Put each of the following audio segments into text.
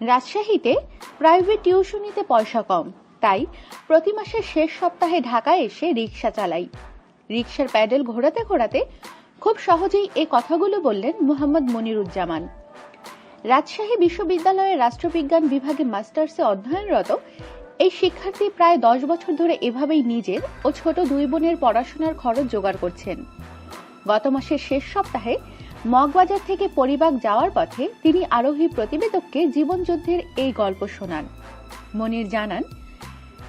রাজশাহীতে প্রাইভেট টিউশনিতে পয়সা কম। তাই প্রতি মাসের শেষ সপ্তাহে ঢাকায় এসে রিক্সা চালাই। রিক্সার প্যাডেল ঘোরাতে ঘোরাতে খুব সহজেই এই কথাগুলো বললেন মোহাম্মদ মনিরুজ্জামান। রাজশাহী বিশ্ববিদ্যালয়ের রাষ্ট্রবিজ্ঞান বিভাগে মাস্টার্সে অধ্যয়নরত এই শিক্ষার্থী প্রায় দশ বছর ধরে এভাবেই নিজের ও ছোট দুই বোনের পড়াশোনার খরচ জোগাড় করছেন। গত মাসের শেষ সপ্তাহে মগবাজার থেকে পরিবাগ যাওয়ার পথে তিনি আরোহী প্রতিবেদককে জীবনযুদ্ধের এই গল্প শোনান। মনির জানান,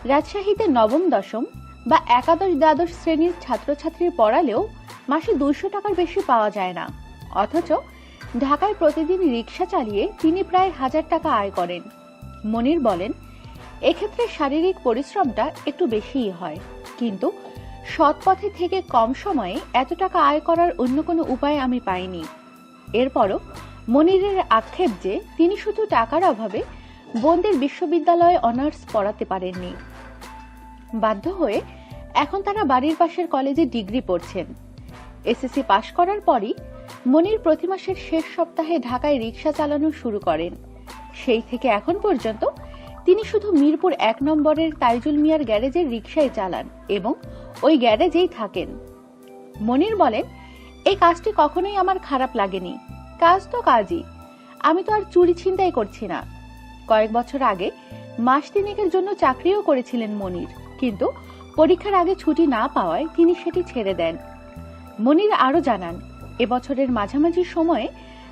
রাজশাহীতে নবম, দশম বা একাদশ দ্বাদশ শ্রেণির ছাত্রছাত্রীর পড়ালেও মাসে দুইশো টাকার বেশি পাওয়া যায় না। অথচ ঢাকায় প্রতিদিন রিক্সা চালিয়ে তিনি প্রায় হাজার টাকা আয় করেন। মনির বলেন, এক্ষেত্রে শারীরিক পরিশ্রমটা একটু বেশিই হয়। কিন্তু সৎ পথে থেকে কম সময়ে এত টাকা আয় করার অন্য কোনো উপায় আমি পাইনি। এরপরও মনিরের আক্ষেপ যে তিনি শুধু টাকার অভাবে বোনদের বিশ্ববিদ্যালয়ে অনার্স পড়াতে পারেননি। বাধ্য হয়ে এখন তারা বাড়ির পাশের কলেজে ডিগ্রি পড়ছেন। এসএসসি পাশ করার পরই মনির প্রতি মাসের শেষ সপ্তাহে ঢাকায় রিক্সা চালানো শুরু করেন। সেই থেকে এখন পর্যন্ত তিনি শুধু মিরপুর এক নম্বরের তাইজুল মিয়ার গ্যারেজের রিক্সায় চালান এবং ওই গ্যারেজেই থাকেন। মনির বলেন, এই কাজটি কখনোই আমার খারাপ লাগেনি। কাজ তো কাজই। আমি তো আর চুরি ছিনতাই করছি না। কয়েক বছর আগে মাস তিনেকের জন্য চাকরিও করেছিলেন মনির, কিন্তু পরীক্ষার আগে ছুটি না পাওয়ায় তিনি সেটি ছেড়ে দেন। মনির আরও জানান এবছরের মাঝামাঝি সময়ে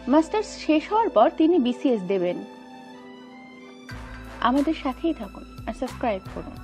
মাস্টার্স শেষ হওয়ার পর তিনি বিসিএস দেবেন। আমাদের সাথেই থাকুন আর সাবস্ক্রাইব করুন।